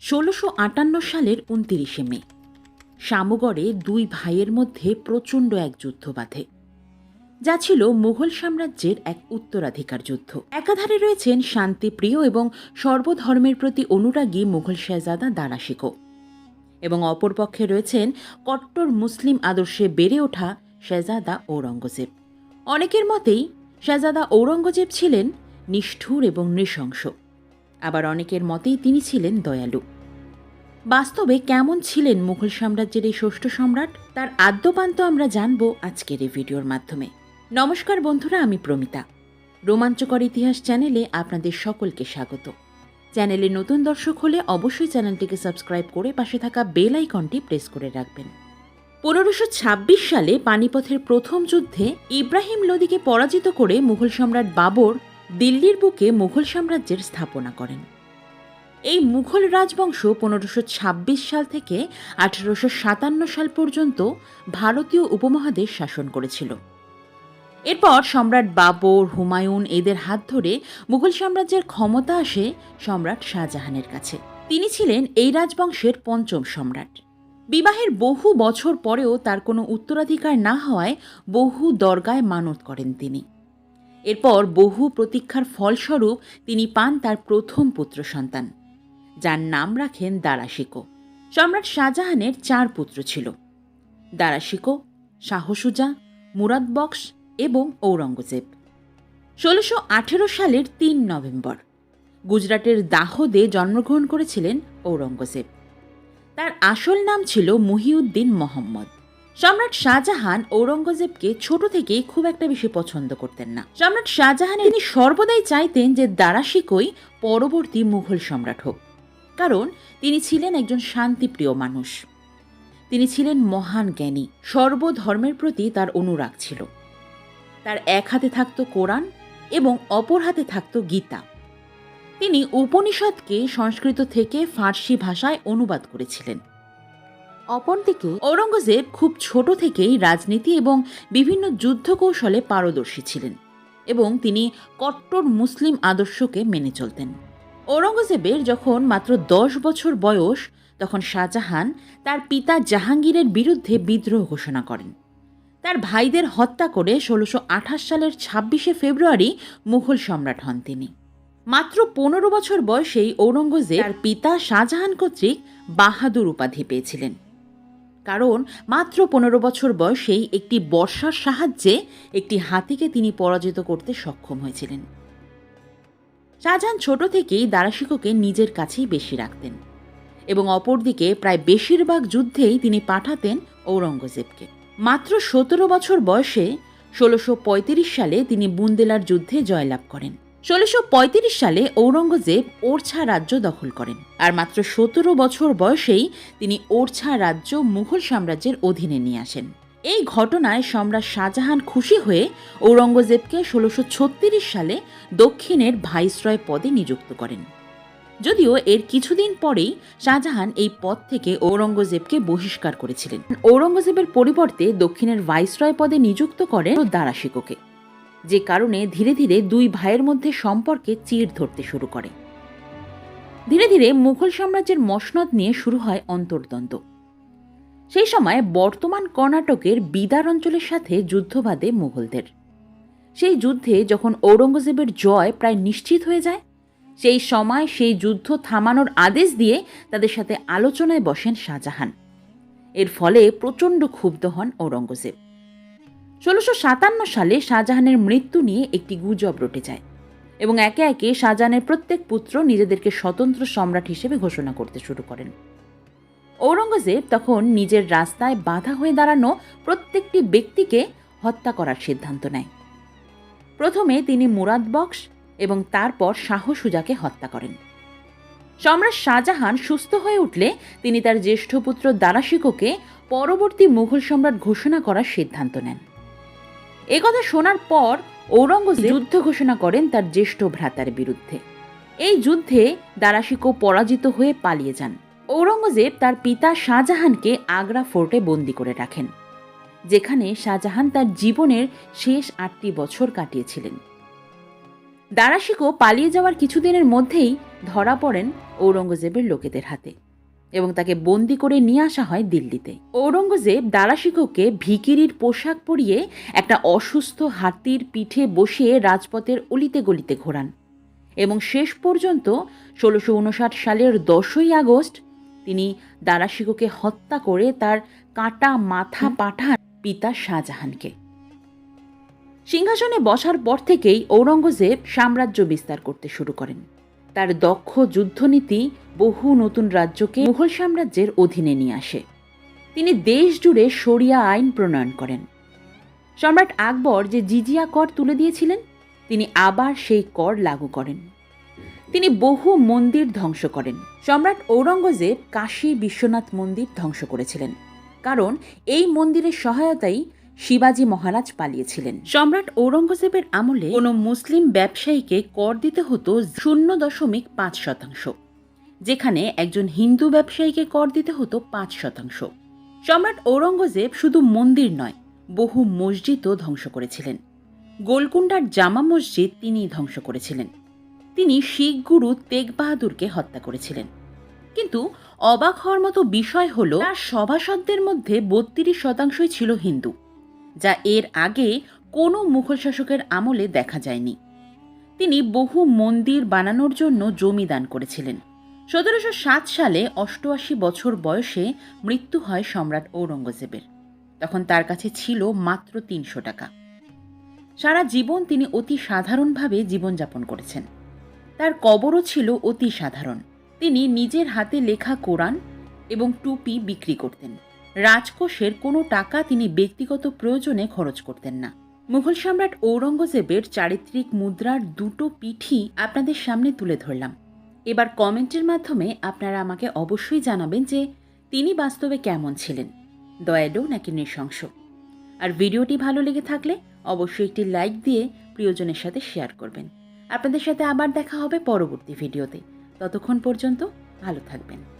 ষোলোশো আটান্ন সালের উনতিরিশে মে। শামুগড়ে দুই ভাইয়ের মধ্যে প্রচণ্ড এক যুদ্ধ বাধে। যা ছিল মুঘল সাম্রাজ্যের এক উত্তরাধিকার যুদ্ধ। একাধারে রয়েছেন শান্তিপ্রিয় এবং সর্বধর্মের প্রতি অনুরাগী মুঘল শেহজাদা দারাশিকো এবং অপরপক্ষে রয়েছেন কট্টর মুসলিম আদর্শে বেড়ে ওঠা শেহজাদা ঔরঙ্গজেব। অনেকের মতেই শেহজাদা ঔরঙ্গজেব ছিলেন নিষ্ঠুর এবং নৃশংস। আবার অনেকের মতেই তিনি ছিলেন দয়ালু। বাস্তবে কেমন ছিলেন মুঘল সাম্রাজ্যের এই ষষ্ঠ সম্রাট, তার আদ্যপান্ত আমরা জানব আজকের এই ভিডিওর মাধ্যমে। নমস্কার বন্ধুরা, আমি প্রমিতা। রোমাঞ্চকর ইতিহাস চ্যানেলে আপনাদের সকলকে স্বাগত। চ্যানেলে নতুন দর্শক হলে অবশ্যই চ্যানেলটিকে সাবস্ক্রাইব করে পাশে থাকা বেল আইকনটি প্রেস করে রাখবেন। পনেরোশো সালে পানিপথের প্রথম যুদ্ধে ইব্রাহিম লোদিকে পরাজিত করে মুঘল সম্রাট বাবর দিল্লির বুকে মুঘল সাম্রাজ্যের স্থাপনা করেন। এই মুঘল রাজবংশ পনেরোশো ছাব্বিশ সাল থেকে আঠারোশো সাতান্ন সাল পর্যন্ত ভারতীয় উপমহাদেশ শাসন করেছিল। এরপর সম্রাট বাবর, হুমায়ুন এদের হাত ধরে মুঘল সাম্রাজ্যের ক্ষমতা আসে সম্রাট শাহজাহানের কাছে। তিনি ছিলেন এই রাজবংশের পঞ্চম সম্রাট। বিবাহের বহু বছর পরেও তার কোনো উত্তরাধিকার না হওয়ায় বহু দরগায় মানত করেন তিনি। এরপর বহু প্রতীক্ষার ফলস্বরূপ তিনি পান তার প্রথম পুত্র সন্তান, যার নাম রাখেন দারাশিকো। সম্রাট শাহজাহানের চার পুত্র ছিল, দারাশিকো, শাহসুজা, মুরাদ বক্স এবং ঔরঙ্গজেব। ষোলোশো আঠেরো সালের তিন নভেম্বর, গুজরাটের দাহদে জন্মগ্রহণ করেছিলেন ঔরঙ্গজেব। তার আসল নাম ছিল মহিউদ্দিন মোহাম্মদ। সম্রাট শাহজাহান ঔরঙ্গজেবকে ছোট থেকেই খুব একটা বেশি পছন্দ করতেন না। সম্রাট শাহজাহান তিনি সর্বদাই চাইতেন যে দারাশিকই পরবর্তী মুঘল সম্রাট হোক। কারণ তিনি ছিলেন একজন শান্তিপ্রিয় মানুষ। তিনি ছিলেন মহান জ্ঞানী। সর্বধর্মের প্রতি তার অনুরাগ ছিল। তার এক হাতে থাকত কোরআন এবং অপর হাতে থাকত গীতা। তিনি উপনিষদকে সংস্কৃত থেকে ফার্সি ভাষায় অনুবাদ করেছিলেন। অপরদিকে ঔরঙ্গজেব খুব ছোট থেকেই রাজনীতি এবং বিভিন্ন যুদ্ধ কৌশলে পারদর্শী ছিলেন এবং তিনি কট্টর মুসলিম আদর্শকে মেনে চলতেন। ঔরঙ্গজেবের যখন মাত্র দশ বছর বয়স, তখন শাহজাহান তার পিতা জাহাঙ্গীরের বিরুদ্ধে বিদ্রোহ ঘোষণা করেন। তার ভাইদের হত্যা করে ষোলোশো আঠাশ সালের ছাব্বিশে ফেব্রুয়ারি মুঘল সম্রাট হন তিনি। মাত্র পনেরো বছর বয়সেই ঔরঙ্গজেব তার পিতা শাহজাহান কর্তৃক বাহাদুর উপাধি পেয়েছিলেন। কারণ মাত্র পনেরো বছর বয়সেই একটি বর্ষার সাহায্যে একটি হাতিকে তিনি পরাজিত করতে সক্ষম হয়েছিলেন। শাহজাহান ছোট থেকেই দারাশিকোকে নিজের কাছেই বেশি রাখতেন এবং অপরদিকে প্রায় বেশিরভাগ যুদ্ধেই তিনি পাঠাতেন ঔরঙ্গজেবকে। মাত্র সতেরো বছর বয়সে ষোলোশো সালে তিনি বুন্দেলার যুদ্ধে জয়লাভ করেন। ষোলোশো সালে ঔরঙ্গজেব ওরছা রাজ্য দখল করেন আর মাত্র সতেরো বছর বয়সেই তিনি ওরছা রাজ্য মুঘল সাম্রাজ্যের অধীনে নিয়ে আসেন। এই ঘটনায় সম্রাট শাহজাহান খুশি হয়ে ঔরঙ্গজেবকে ষোলোশো সালে দক্ষিণের ভাইসরয় পদে নিযুক্ত করেন। যদিও এর কিছুদিন পরেই শাহজাহান এই পদ থেকে ঔরঙ্গজেবকে বহিষ্কার করেছিলেন। ঔরঙ্গজেবের পরিবর্তে দক্ষিণের ভাইসরয় পদে নিযুক্ত করেন দারাশিকোকে। যে কারণে ধীরে ধীরে দুই ভাইয়ের মধ্যে সম্পর্কে চির ধরতে শুরু করে। ধীরে ধীরে মুঘল সাম্রাজ্যের মসনদ নিয়ে শুরু হয় অন্তর্দ্বন্দ্ব। সেই সময় বর্তমান কর্ণাটকের বিদার অঞ্চলের সাথে যুদ্ধ বাঁধে মুঘলদের। সেই যুদ্ধে যখন ঔরঙ্গজেবের জয় প্রায় নিশ্চিত হয়ে যায়, সেই সময় সেই যুদ্ধ থামানোর আদেশ দিয়ে তাদের সাথে আলোচনায় বসেন শাহজাহান। এর ফলে প্রচণ্ড ক্ষুব্ধ হন ঔরঙ্গজেব। ষোলোশো সাতান্ন সালে শাহজাহানের মৃত্যু নিয়ে একটি গুজব রটে যায় এবং একে একে শাহজাহানের প্রত্যেক পুত্র নিজেদেরকে স্বতন্ত্র সম্রাট হিসেবে ঘোষণা করতে শুরু করেন। ঔরঙ্গজেব তখন নিজের রাস্তায় বাধা হয়ে দাঁড়ানো প্রত্যেকটি ব্যক্তিকে হত্যা করার সিদ্ধান্ত নেয়। প্রথমে তিনি মুরাদ বক্স এবং তারপর শাহ সুজাকে হত্যা করেন। সম্রাট শাহজাহান সুস্থ হয়ে উঠলে তিনি তার জ্যেষ্ঠ পুত্র দারাশিকোকে পরবর্তী মুঘল সম্রাট ঘোষণা করার সিদ্ধান্ত নেন। একথা শোনার পর ঔরঙ্গজেব যুদ্ধ ঘোষণা করেন তার জ্যেষ্ঠ ভ্রাতার বিরুদ্ধে। এই যুদ্ধে দারাশিকো পরাজিত হয়ে পালিয়ে যান। ঔরঙ্গজেব তার পিতা শাহজাহানকে আগ্রা ফোর্টে বন্দি করে রাখেন, যেখানে শাহজাহান তার জীবনের শেষ আটটি বছর কাটিয়েছিলেন। দারাশিকো পালিয়ে যাওয়ার কিছুদিনের মধ্যেই ধরা পড়েন ঔরঙ্গজেবের লোকেদের হাতে। এবং তাকে বন্দি করে নিয়ে আসা হয় দিল্লিতে। ঔরঙ্গজেব দারাশিকোকে ভিকিরির পোশাক পরিয়ে একটা অসুস্থ হাতির পিঠে বসিয়ে রাজপথের অলিতে গলিতে ঘোরান এবং শেষ পর্যন্ত ষোলোশো উনষাট সালের দশই আগস্ট তিনি দারাশিকোকে হত্যা করে তার কাটা মাথা পাঠান পিতা শাহজাহানকে। সিংহাসনে বসার পর থেকেই ঔরঙ্গজেব সাম্রাজ্য বিস্তার করতে শুরু করেন। তার দক্ষ যুদ্ধনীতি বহু নতুন রাজ্যকে মুঘল সাম্রাজ্যের অধীনে নিয়ে আসে। তিনি দেশ জুড়ে শরিয়া আইন প্রণয়ন করেন। সম্রাট আকবর যে জিজিয়া কর তুলে দিয়েছিলেন, তিনি আবার সেই কর লাগু করেন। তিনি বহু মন্দির ধ্বংস করেন। সম্রাট ঔরঙ্গজেব কাশী বিশ্বনাথ মন্দির ধ্বংস করেছিলেন। কারণ এই মন্দিরের সহায়তাই শিবাজী মহারাজ পালিয়েছিলেন। সম্রাট ঔরঙ্গজেবের আমলে কোনো মুসলিম ব্যবসায়ীকে কর দিতে হতো শূন্য দশমিক পাঁচ শতাংশ, যেখানে একজন হিন্দু ব্যবসায়ীকে কর দিতে হতো পাঁচ শতাংশ। সম্রাট ঔরঙ্গজেব শুধু মন্দির নয়, বহু মসজিদও ধ্বংস করেছিলেন। গোলকুন্ডার জামা মসজিদ তিনি ধ্বংস করেছিলেন। তিনি শিখ গুরু তেগ বাহাদুরকে হত্যা করেছিলেন। কিন্তু অবাক হওয়ার মতো বিষয় হল, তার সভাসদদের মধ্যে বত্রিশ শতাংশই ছিল হিন্দু। যা এর আগে কোনো মুঘল শাসকের আমলে দেখা যায়নি। তিনি বহু মন্দির বানানোর জন্য জমি দান করেছিলেন। সতেরোশো সাত সালে অষ্টআশি বছর বয়সে মৃত্যু হয় সম্রাট ঔরঙ্গজেবের। তখন তার কাছে ছিল মাত্র তিনশো টাকা। সারা জীবন তিনি অতি সাধারণভাবে জীবনযাপন করেছেন। তার কবরও ছিল অতি সাধারণ। তিনি নিজের হাতে লেখা কোরআন এবং টুপি বিক্রি করতেন। রাজকোষের কোনো টাকা তিনি ব্যক্তিগত প্রয়োজনে খরচ করতেন না। মুঘল সম্রাট ঔরঙ্গজেবের চারিত্রিক মুদ্রার দুটো পিঠি আপনাদের সামনে তুলে ধরলাম। এবার কমেন্টের মাধ্যমে আপনারা আমাকে অবশ্যই জানাবেন যে তিনি বাস্তবে কেমন ছিলেন। দয়ালু নাকি নৃশংস? আর ভিডিওটি ভালো লেগে থাকলে অবশ্যই একটি লাইক দিয়ে প্রিয়জনের সাথে শেয়ার করবেন। আপনাদের সাথে আবার দেখা হবে পরবর্তী ভিডিওতে। ততক্ষণ পর্যন্ত ভালো থাকবেন।